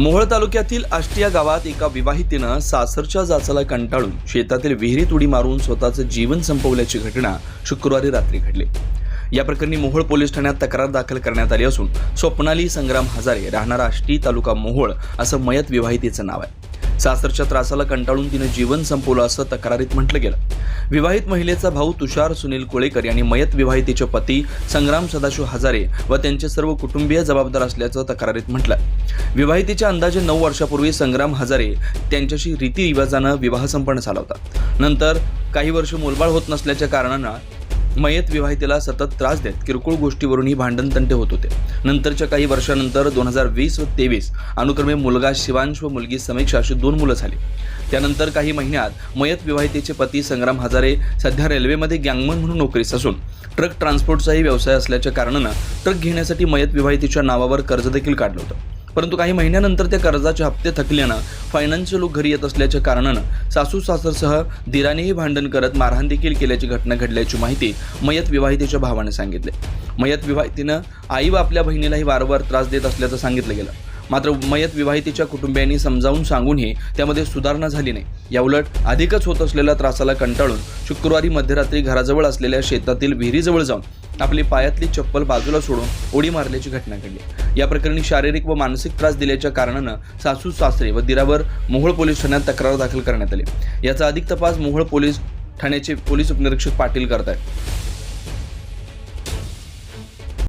मोहोळ तालुक्यातील आष्टिया गावात एका विवाहितेनं सासरच्या जाचाला कंटाळून शेतातील विहिरीत उडी मारून स्वतःचं जीवन संपवल्याची घटना शुक्रवारी रात्री घडली. या प्रकरणी मोहोळ पोलीस ठाण्यात तक्रार दाखल करण्यात आली असून स्वप्नाली संग्राम हजारे राहणारा आष्टी तालुका मोहोळ असं मयत विवाहितेचं नाव आहे. सासरच्या त्रासाला कंटाळून तिनं जीवन संपवलं असं तक्रारीत म्हटलं गेलं. विवाहित महिलेचा भाऊ तुषार सुनील कोळेकर यांनी मयत विवाहितेचे पती संग्राम सदाशिव हजारे व त्यांचे सर्व कुटुंबीय जबाबदार असल्याचं तक्रारीत म्हटलं विवाहितेच्या अंदाजे नऊ वर्षापूर्वी संग्राम हजारे त्यांच्याशी रीतिरिवाजानं विवाह संपन्न झाला होता. नंतर काही वर्ष मुलबाळ होत नसल्याच्या कारणानं मयत विवाहितेला सतत त्रास देत किरकोळ गोष्टीवरूनही भांडण तंटे होत होते. नंतरच्या काही वर्षानंतर दोन हजार वीस व तेवीस अनुक्रमे मुलगा शिवांश व मुलगी समीक्षा अशी दोन मुलं झाली. त्यानंतर काही महिन्यात मयत विवाहितेचे पती संग्राम हजारे सध्या रेल्वेमध्ये गँगमन म्हणून नोकरीस असून ट्रक ट्रान्सपोर्टचाही व्यवसाय असल्याच्या कारणानं ट्रक घेण्यासाठी मयत विवाहितेच्या नावावर कर्ज देखील काढलं होतं. परंतु काही महिन्यानंतर त्या कर्जाचे हप्ते थकल्यानं फायनान्सचे लोक घरी येत असल्याच्या कारणानं सासू सासरसह दिरानेही भांडण करत मारहाण देखील केल्याची घटना घडल्याची माहिती मयत विवाहितेच्या भावाने सांगितले. मयत विवाहितीनं आई व आपल्या बहिणीलाही वारंवार त्रास देत असल्याचं सांगितलं गेलं. मात्र मयत विवाहितेच्या कुटुंबियांनी समजावून सांगूनही त्यामध्ये सुधारणा झाली नाही. याउलट अधिकच होत असलेल्या त्रासाला कंटाळून शुक्रवारी मध्यरात्री घराजवळ असलेल्या शेतातील विहिरीजवळ जाऊन आपली पायातली चप्पल बाजूला सोडून उडी मारल्याची घटना घडली. या प्रकरणी शारीरिक व मानसिक त्रास दिल्याच्या कारणानं सासू सासरे व दिरावर मोहोळ पोलीस ठाण्यात तक्रार दाखल करण्यात आली. याचा अधिक तपास मोहोळ पोलीस ठाण्याचे पोलीस उपनिरीक्षक पाटील करत आहेत